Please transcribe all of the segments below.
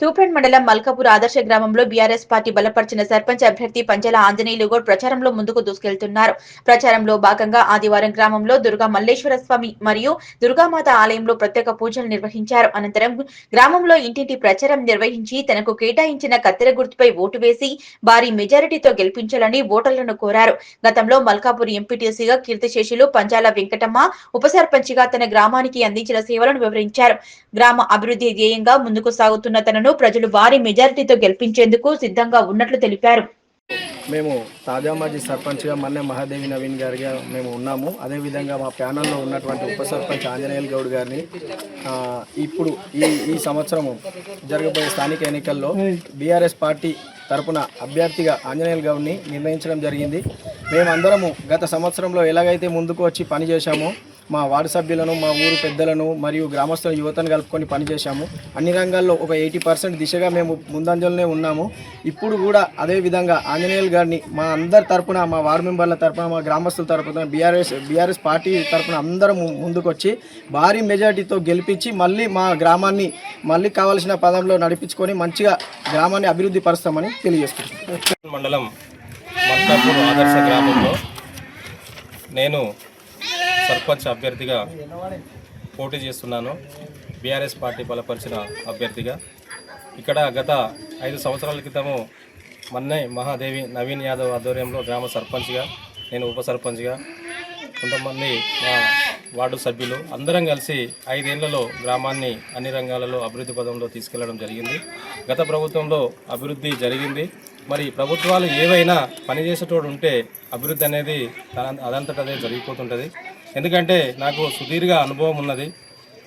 తూప్రేడ్ మండలం మల్కాపూర్ ఆదర్శ గ్రామంలో బీఆర్ఎస్ పార్టీ బలపరిచిన సర్పంచ్ అభ్యర్థి పంజల ఆంజనేయులు గౌడ్ ప్రచారంలో ముందుకు దూసుకెళ్తున్నారు. ప్రచారంలో భాగంగా ఆదివారం గ్రామంలో దుర్గా మల్లేశ్వర స్వామి మరియు దుర్గామాత ఆలయంలో ప్రత్యేక పూజలు నిర్వహించారు. అనంతరం గ్రామంలో ఇంటింటి ప్రచారం నిర్వహించి తనకు కేటాయించిన కత్తెర గుర్తుపై ఓటు వేసి భారీ మెజారిటీతో గెలిపించాలని ఓటర్లను కోరారు. గతంలో మల్కాపూర్ ఎంపీటీసీగా కీర్తిశేషులు పంజాల వెంకటమ్మ ఉప సర్పంచిగా తన గ్రామానికి అందించిన సేవలను వివరించారు. గ్రామ అభివృద్ధి ధ్యేయంగా ముందుకు సాగుతున్న తనను ప్రజలు వారి మెజారిటీతో గెలిపించేందుకు సిద్ధంగా ఉన్నట్లు తెలిపారు. మేము తాజా మాజీ సర్పంచ్గా మన్నె మహాదేవి నవీన్ గారిగా మేము ఉన్నాము. అదేవిధంగా మా ప్యానల్లో ఉన్నటువంటి ఉప సర్పంచ్ ఆంజనేయులు గౌడ్ గారిని ఇప్పుడు ఈ ఈ సంవత్సరము జరగబోయే స్థానిక ఎన్నికల్లో బీఆర్ఎస్ పార్టీ తరపున అభ్యర్థిగా ఆంజనేయులు గౌడ్ని నిర్ణయించడం జరిగింది. మేమందరము గత సంవత్సరంలో ఎలాగైతే ముందుకు వచ్చి పనిచేశామో మా వార్డు సభ్యులను మా ఊరు పెద్దలను మరియు గ్రామస్తుల యువతను కలుపుకొని పనిచేశాము. అన్ని రంగాల్లో ఒక ఎయిటీ పర్సెంట్ దిశగా మేము ముందంజలోనే ఉన్నాము. ఇప్పుడు కూడా అదే విధంగా ఆంజనేయులు గారిని మా అందరి తరపున మా వార్డు మెంబర్ల తరపున మా గ్రామస్తుల తరపున బీఆర్ఎస్ బీఆర్ఎస్ పార్టీ తరపున అందరం ముందుకొచ్చి భారీ మెజార్టీతో గెలిపించి మళ్ళీ మా గ్రామాన్ని మళ్ళీ కావాల్సిన పదంలో నడిపించుకొని మంచిగా గ్రామాన్ని అభివృద్ధి పరుస్తామని తెలియజేస్తున్నాం మండలం మల్కాపూర్ ఆదర్శ గ్రామంలో నేను సర్పంచ్ అభ్యర్థిగా పోటీ చేస్తున్నాను. బీఆర్ఎస్ పార్టీ బలపరిచిన అభ్యర్థిగా. ఇక్కడ గత ఐదు సంవత్సరాల క్రితము మన్నే మహాదేవి నవీన్ యాదవ్ ఆధ్వర్యంలో గ్రామ సర్పంచ్గా నేను ఉప సర్పంచ్గా కొంతమంది మా వార్డు సభ్యులు అందరం కలిసి ఐదేళ్ళలో గ్రామాన్ని అన్ని రంగాలలో అభివృద్ధి పదంలో తీసుకెళ్ళడం జరిగింది. గత ప్రభుత్వంలో అభివృద్ధి జరిగింది. మరి ప్రభుత్వాలు ఏవైనా పనిచేసేటోడు ఉంటే అభివృద్ధి అనేది అదంతటదే జరిగిపోతుంటుంది. ఎందుకంటే నాకు సుదీర్ఘ అనుభవం ఉన్నది.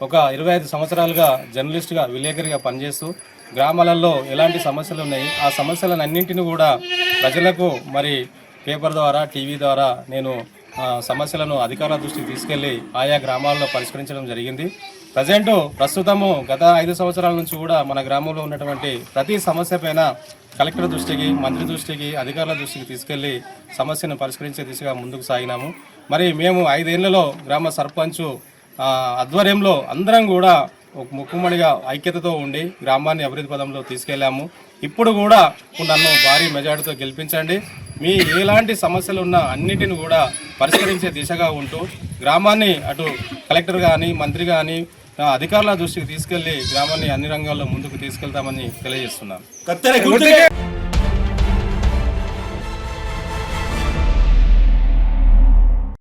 ఒక ఇరవై ఐదు సంవత్సరాలుగా జర్నలిస్ట్గా విలేకరిగా పనిచేస్తూ గ్రామాలలో ఎలాంటి సమస్యలు ఉన్నాయి? ఆ సమస్యలన్నింటినీ కూడా ప్రజలకు మరి పేపర్ ద్వారా టీవీ ద్వారా నేను సమస్యలను అధికారుల దృష్టికి తీసుకెళ్ళి ఆయా గ్రామాల్లో పరిష్కరించడం జరిగింది. ప్రజెంట్ ప్రస్తుతము గత ఐదు సంవత్సరాల నుంచి కూడా మన గ్రామంలో ఉన్నటువంటి ప్రతి సమస్య పైన కలెక్టర్ దృష్టికి మంత్రి దృష్టికి అధికారుల దృష్టికి తీసుకెళ్ళి సమస్యను పరిష్కరించే దిశగా ముందుకు సాగినాము. మరి మేము ఐదేళ్ళలో గ్రామ సర్పంచ్ ఆధ్వర్యంలో అందరం కూడా ఒక ముక్కుమడిగా ఐక్యతతో ఉండి గ్రామాన్ని అభివృద్ధి పదంలో తీసుకెళ్ళాము. ఇప్పుడు కూడా నన్ను భారీ మెజార్టీతో గెలిపించండి. మీ ఎలాంటి సమస్యలు ఉన్నా అన్నిటిని కూడా పరిష్కరించే దిశగా ఉంటూ గ్రామాన్ని అటు కలెక్టర్ కానీ మంత్రి కానీ అధికారుల దృష్టికి తీసుకెళ్ళి గ్రామాన్ని అన్ని రంగాల్లో ముందుకు తీసుకెళ్తామని తెలియజేస్తున్నాను